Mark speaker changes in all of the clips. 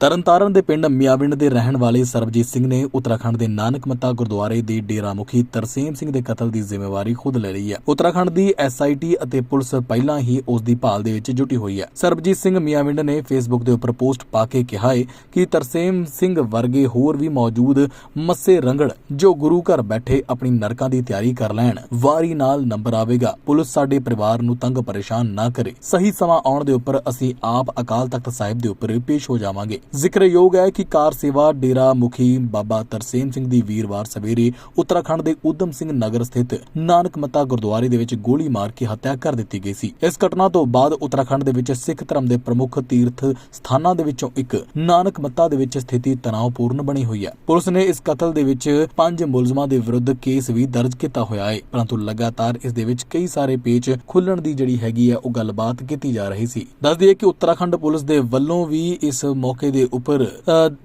Speaker 1: ਤਰਨਤਾਰਨ ਦੇ ਪਿੰਡ ਮਿਆਵਿੰਡ ਦੇ ਰਹਿਣ ਵਾਲੇ ਸਰਬਜੀਤ ਸਿੰਘ ਨੇ ਉੱਤਰਾਖੰਡ ਦੇ ਨਾਨਕ ਮੱਤਾ ਗੁਰਦੁਆਰੇ ਦੇ ਡੇਰਾ ਮੁਖੀ ਤਰਸੇਮ ਸਿੰਘ ਦੇ ਕਤਲ ਦੀ ਜ਼ਿੰਮੇਵਾਰੀ ਖੁਦ ਲੈ ਲਈ ਹੈ। ਉੱਤਰਾਖੰਡ ਦੀ ਐਸਆਈਟੀ ਅਤੇ ਪੁਲਿਸ ਪਹਿਲਾਂ ਹੀ ਉਸ ਦੀ ਭਾਲ ਦੇ ਵਿੱਚ ਜੁਟੀ ਹੋਈ ਹੈ। ਸਰਬਜੀਤ ਸਿੰਘ ਮਿਆਵਿੰਡ ਨੇ ਫੇਸਬੁੱਕ ਦੇ ਉੱਪਰ ਪੋਸਟ ਪਾ ਕੇ ਕਿਹਾ ਹੈ ਕਿ ਤਰਸੇਮ ਸਿੰਘ ਵਰਗੇ ਹੋਰ ਵੀ ਮੌਜੂਦ ਮੱਸੇ ਰੰਗੜ ਜੋ ਗੁਰੂ ਘਰ ਬੈਠੇ ਆਪਣੀ ਨਰਕਾਂ ਦੀ ਤਿਆਰੀ ਕਰ ਲੈਣ, ਵਾਰੀ ਨਾਲ ਨੰਬਰ ਆਵੇਗਾ। ਪੁਲਿਸ ਸਾਡੇ ਪਰਿਵਾਰ ਨੂੰ ਤੰਗ ਪਰੇਸ਼ਾਨ ਨਾ ਕਰੇ। ਸਹੀ ਸਮਾਂ ਆਉਣ ਦੇ ਉੱਪਰ ਅਸੀਂ ਆਪ ਅਕਾਲ ਤਖਤ ਸਾਹਿਬ ਦੇ ਉੱਪਰ ਪੇਸ਼ ਹੋ ਜਾਵਾਂਗੇ। ਜ਼ਿਕਰਯੋਗ ਹੈ ਕਿ ਕਾਰ ਸੇਵਾ ਡੇਰਾ ਮੁਖੀ ਬਾਬਾ ਤਰਸੇਮ ਸਿੰਘ ਦੀ ਵੀਰਵਾਰ ਸਵੇਰੇ ਉੱਤਰਾਖੰਡ ਦੇ ਉਦਮ ਸਿੰਘ ਨਗਰ ਸਥਿਤ ਨਾਨਕਮਤਾ ਗੁਰਦੁਆਰੇ ਦੇ ਵਿੱਚ ਗੋਲੀ ਮਾਰ ਕੇ ਹੱਤਿਆ ਕਰ ਦਿੱਤੀ ਗਈ ਸੀ। ਇਸ ਘਟਨਾ ਤੋਂ ਬਾਅਦ ਉੱਤਰਾਖੰਡ ਦੇ ਵਿੱਚ ਸਿੱਖ ਧਰਮ ਦੇ ਪ੍ਰਮੁੱਖ ਤੀਰਥ ਸਥਾਨਾਂ ਦੇ ਵਿੱਚੋਂ ਇੱਕ ਨਾਨਕਮਤਾ ਦੇ ਵਿੱਚ ਸਥਿਤੀ ਤਣਾਅਪੂਰਨ ਬਣੀ ਹੋਈ ਹੈ। ਪੁਲਿਸ ਨੇ ਇਸ ਕਤਲ ਦੇ ਵਿੱਚ ਪੰਜ ਮੁਲਜ਼ਮਾਂ ਦੇ ਵਿਰੁੱਧ ਕੇਸ ਵੀ ਦਰਜ ਕੀਤਾ ਹੋਇਆ ਹੈ, ਪਰੰਤੂ ਲਗਾਤਾਰ ਇਸ ਦੇ ਵਿੱਚ ਕਈ ਸਾਰੇ ਪੇਚ ਖੁੱਲਣ ਦੀ ਜਿਹੜੀ ਹੈਗੀ ਹੈ, ਉਹ ਗੱਲਬਾਤ ਕੀਤੀ ਜਾ ਰਹੀ ਸੀ। ਦੱਸ ਦਈਏ ਕਿ ਉੱਤਰਾਖੰਡ ਪੁਲਿਸ ਦੇ ਵੱਲੋਂ ਵੀ ਇਸ ਮੌਕੇ ਦੇ ਉੱਪਰ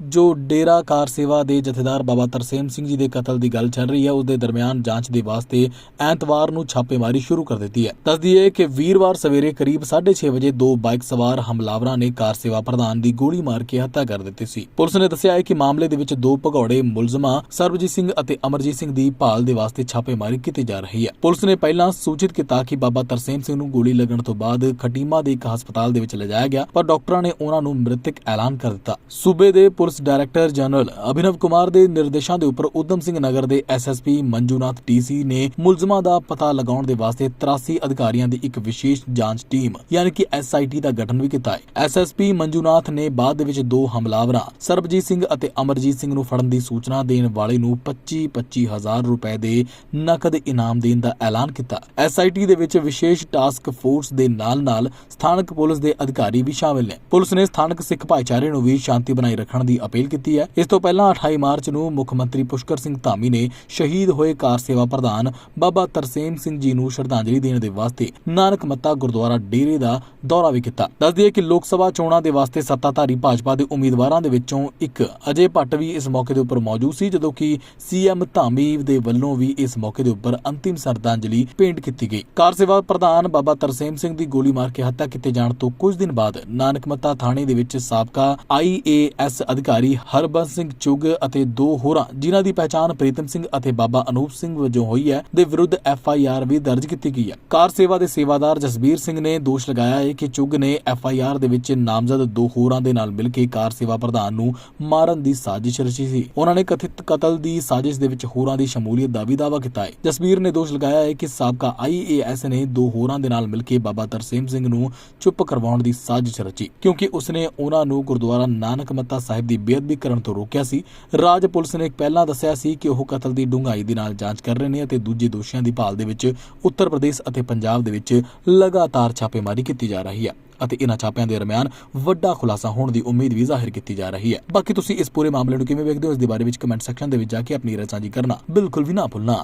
Speaker 1: ਜੋ ਡੇਰਾ ਕਾਰ ਸੇਵਾ ਦੇ ਜਥੇਦਾਰ ਬਾਬਾ ਤਰਸੇਮ ਸਿੰਘ ਜੀ ਦੇ ਕਤਲ ਦੀ ਗੱਲ ਚੱਲ ਰਹੀ ਹੈ ਉਸ ਦੇ ਦਰਮਿਆਨ ਜਾਂਚ ਦੇ ਵਾਸਤੇ ਐਤਵਾਰ ਨੂੰ ਛਾਪੇਮਾਰੀ ਸ਼ੁਰੂ ਕਰ ਦਿੱਤੀ ਹੈ। ਦੱਸ ਦਈਏ ਕਿ ਵੀਰਵਾਰ ਸਵੇਰੇ ਕਰੀਬ 6:30 ਵਜੇ ਦੋ ਬਾਈਕ ਸਵਾਰ ਹਮਲਾਵਰਾਂ ਨੇ ਕਾਰ ਸੇਵਾ ਪ੍ਰਧਾਨ ਦੀ ਗੋਲੀ ਮਾਰ ਕੇ ਹੱਤਿਆ ਕਰ ਦਿੱਤੀ ਸੀ। ਪੁਲਿਸ ਨੇ ਦੱਸਿਆ ਹੈ ਕਿ ਮਾਮਲੇ ਦੇ ਵਿੱਚ ਦੋ ਭਗੌੜੇ ਮੁਲਜ਼ਮਾਂ, ਸਰਬਜੀਤ ਸਿੰਘ ਅਤੇ ਅਮਰਜੀਤ ਸਿੰਘ ਦੀ ਭਾਲ ਦੇ ਵਾਸਤੇ ਛਾਪੇਮਾਰੀ ਕੀਤੀ ਜਾ ਰਹੀ ਹੈ। ਪੁਲਿਸ ਨੇ ਪਹਿਲਾਂ ਸੂਚਿਤ ਕੀਤਾ ਕਿ ਬਾਬਾ ਤਰਸੇਮ ਸਿੰਘ ਨੂੰ ਗੋਲੀ ਲੱਗਣ ਤੋਂ ਬਾਅਦ ਖਟੀਮਾ ਦੇ ਇੱਕ ਹਸਪਤਾਲ ਦੇ ਵਿੱਚ ਲਿਜਾਇਆ ਗਿਆ, ਪਰ ਡਾਕਟਰਾਂ ਨੇ ਉਹਨਾਂ ਨੂੰ ਮ੍ਰਿਤਕ ਐਲਾਨ ਕਰ ਦਿੱਤਾ। ਸੂਬੇ ਦੇ police director general Abhinav Kumar ਦੇ ਨਿਰਦੇਸ਼ਾਂ ਦੇ ਉੱਪਰ ਉਦਮ ਸਿੰਘ ਨਗਰ ਦੇ ਐਸਐਸਪੀ ਮੰਜੂਨਾਥ ਡੀਸੀ ਨੇ ਮੁਲਜ਼ਮਾਂ ਦਾ ਪਤਾ ਲਗਾਉਣ ਦੇ ਵਾਸਤੇ 83 ਅਧਿਕਾਰੀਆਂ ਦੀ ਇੱਕ ਵਿਸ਼ੇਸ਼ ਜਾਂਚ ਟੀਮ, ਯਾਨੀ ਕਿ ਐਸਆਈਟੀ ਦਾ ਗਠਨ ਵੀ ਕੀਤਾ ਹੈ। ਐਸਐਸਪੀ ਮੰਜੂਨਾਥ ਨੇ ਬਾਅਦ ਵਿੱਚ ਦੋ ਹਮਲਾਵਰਾਂ, ਸਰਬਜੀਤ ਸਿੰਘ ਅਤੇ ਅਮਰਜੀਤ ਸਿੰਘ ਨੂੰ ਫੜਨ ਦੀ ਸੂਚਨਾ ਦੇਣ ਵਾਲੇ ਨੂੰ 25 ਹਜ਼ਾਰ ਰੁਪਏ ਦੇ ਨਕਦ ਇਨਾਮ ਦੇਣ ਦਾ ਐਲਾਨ ਕੀਤਾ। ਐਸਆਈਟੀ ਦੇ ਵਿੱਚ ਵਿਸ਼ੇਸ਼ ਟਾਸਕ ਫੋਰਸ ਦੇ ਨਾਲ-ਨਾਲ ਸਥਾਨਕ ਪੁਲਿਸ ਦੇ ਅਧਿਕਾਰੀ ਵੀ ਸ਼ਾਮਿਲ ਨੇ। ਪੁਲਿਸ ਨੇ ਸਥਾਨਕ ਸਿੱਖ ਭਾਈਚਾਰੇ ਨੂੰ ਵੀ ਸ਼ਾਂਤੀ ਬਣਾਈ ਰੱਖਣ ਦੀ ਅਪੀਲ ਕੀਤੀ ਹੈ। ਇਸ ਤੋਂ ਪਹਿਲਾਂ 28 ਮਾਰਚ ਨੂੰ ਮੁੱਖ ਮੰਤਰੀ ਪੁਸ਼ਕਰ ਸਿੰਘ ਧਾਮੀ ਨੇ ਸ਼ਹੀਦ ਹੋਏ ਕਾਰ ਸੇਵਾ ਪ੍ਰਧਾਨ ਬਾਬਾ ਤਰਸੇਮ ਸਿੰਘ ਜੀ ਨੂੰ ਸ਼ਰਧਾਂਜਲੀ ਦੇਣ ਦੇ ਵਾਸਤੇ ਨਾਨਕ ਮੱਤਾ ਗੁਰਦੁਆਰਾ ਡੇਰੇ ਦਾ ਦੌਰਾ ਵੀ ਕੀਤਾ। ਦੱਸ ਦਈਏ ਕਿ ਲੋਕ ਸਭਾ ਚੋਣਾਂ ਦੇ ਵਾਸਤੇ ਸੱਤਾਧਾਰੀ ਭਾਜਪਾ ਦੇ ਉਮੀਦਵਾਰਾਂ ਦੇ ਵਿੱਚੋਂ ਇੱਕ ਅਜੇ ਭੱਟ ਵੀ ਇਸ ਮੌਕੇ ਦੇ ਉੱਪਰ ਮੌਜੂਦ ਸੀ, ਜਦੋਂ ਕਿ ਸੀਐਮ ਧਾਮੀ ਦੇ ਵੱਲੋਂ ਵੀ ਇਸ ਮੌਕੇ ਦੇ ਉੱਪਰ ਅੰਤਿਮ ਸ਼ਰਧਾਂਜਲੀ ਭੇਂਟ ਕੀਤੀ ਗਈ। ਕਾਰ ਸੇਵਾ ਪ੍ਰਧਾਨ ਬਾਬਾ ਤਰਸੇਮ ਸਿੰਘ ਦੀ ਗੋਲੀ ਮਾਰ ਕੇ ਹੱਤਿਆ ਕੀਤੇ ਜਾਣ ਤੋਂ ਕੁਝ ਦਿਨ ਬਾਅਦ ਨਾਨਕ ਮੱਤਾ ਥਾਣੇ ਦੇ ਵਿੱਚ ਸਾਬਕਾ ਆਈਏਐਸ ਅਧਿਕਾਰੀ ਹਰਬੰਸ ਸਿੰਘ ਚੁੱਗ ਅਤੇ ਦੋ ਹੋਰਾਂ, ਜਿਨ੍ਹਾਂ ਦੀ ਪਛਾਣ ਪ੍ਰੀਤਮ ਸਿੰਘ ਅਤੇ ਬਾਬਾ ਅਨੂਪ ਸਿੰਘ ਵਜੋਂ ਹੋਈ ਹੈ, ਦੇ ਵਿਰੁੱਧ ਐਫਆਈਆਰ ਵੀ ਦਰਜ ਕੀਤੀ ਗਈ ਹੈ। ਕਾਰ ਸੇਵਾ ਦੇ ਸੇਵਾਦਾਰ ਜਸਬੀਰ ਸਿੰਘ ਨੇ ਦੋਸ਼ ਲਗਾਇਆ ਹੈ ਕਿ ਚੁੱਗ ਨੇ ਐਫਆਈਆਰ ਦੇ ਵਿੱਚ ਨਾਮਜ਼ਦ ਦੋ ਹੋਰਾਂ ਦੇ ਨਾਲ ਮਿਲ ਕੇ ਕਾਰ ਸੇਵਾ ਪ੍ਰਧਾਨ ਨੂੰ ਮਾਰਨ ਦੀ ਸਾਜ਼ਿਸ਼ ਰਚੀ ਸੀ। ਉਹਨਾਂ ਨੇ ਕਥਿਤ ਕਤਲ ਦੀ ਸਾਜ਼ਿਸ਼ ਦੇ ਵਿੱਚ ਹੋਰਾਂ ਦੀ ਸ਼ਮੂਲੀਅਤ ਦਾ ਵੀ ਦਾਅਵਾ ਕੀਤਾ ਹੈ। ਜਸਬੀਰ ਨੇ ਦੋਸ਼ ਲਗਾਇਆ ਹੈ ਕਿ ਸਾਬਕਾ ਆਈਏਐਸ ਨੇ ਦੋ ਹੋਰਾਂ ਦੇ ਨਾਲ ਮਿਲ ਕੇ ਬਾਬਾ ਤਰਸੇਮ ਸਿੰਘ ਨੂੰ ਚੁੱਪ ਕਰਵਾਉਣ ਦੀ ਸਾਜ਼ਿਸ਼ ਰਚੀ, ਕਿਉਂਕਿ ਉਸਨੇ ਉਹਨਾਂ ਨੂੰ ਗੁਰਦੁਆਰਾ ਨਾਨਕ ਮੱਤਾ ਸਾਹਿਬ ਦੀ ਬੇਅਦਬੀ ਕਰਨ ਤੋਂ ਰੋਕਿਆ ਸੀ। ਰਾਜ ਪੁਲਿਸ ਨੇ ਪਹਿਲਾਂ ਦੱਸਿਆ ਸੀ ਕਿ ਉਹ ਕਤਲ ਦੀ ਡੂੰਘਾਈ ਦੇ ਨਾਲ ਜਾਂਚ ਕਰ ਰਹੇ ਨੇ ਅਤੇ ਦੂਜੇ ਦੋਸ਼ੀਆਂ ਦੀ ਭਾਲ ਦੇ ਵਿੱਚ ਉੱਤਰ ਪ੍ਰਦੇਸ਼ ਅਤੇ ਪੰਜਾਬ ਦੇ ਵਿੱਚ ਲਗਾਤਾਰ ਛਾਪੇਮਾਰੀ ਕੀਤੀ ਜਾ ਰਹੀ ਹੈ ਅਤੇ ਇਹਨਾਂ ਛਾਪਿਆਂ ਦੇ ਦਰਮਿਆਨ ਵੱਡਾ ਖੁਲਾਸਾ ਹੋਣ ਦੀ ਉਮੀਦ ਵੀ ਜ਼ਾਹਿਰ ਕੀਤੀ ਜਾ ਰਹੀ ਹੈ। ਬਾਕੀ ਤੁਸੀਂ ਇਸ ਪੂਰੇ ਮਾਮਲੇ ਨੂੰ ਕਿਵੇਂ ਵੇਖਦੇ ਹੋ ਇਸ ਦੇ ਬਾਰੇ ਵਿੱਚ ਕਮੈਂਟ ਸੈਕਸ਼ਨ ਦੇ ਵਿੱਚ ਜਾ ਕੇ ਆਪਣੀ ਰਾਏ ਸਾਂਝੀ ਕਰਨਾ ਬਿਲਕੁਲ ਵੀ ਨਾ ਭੁੱਲਣਾ।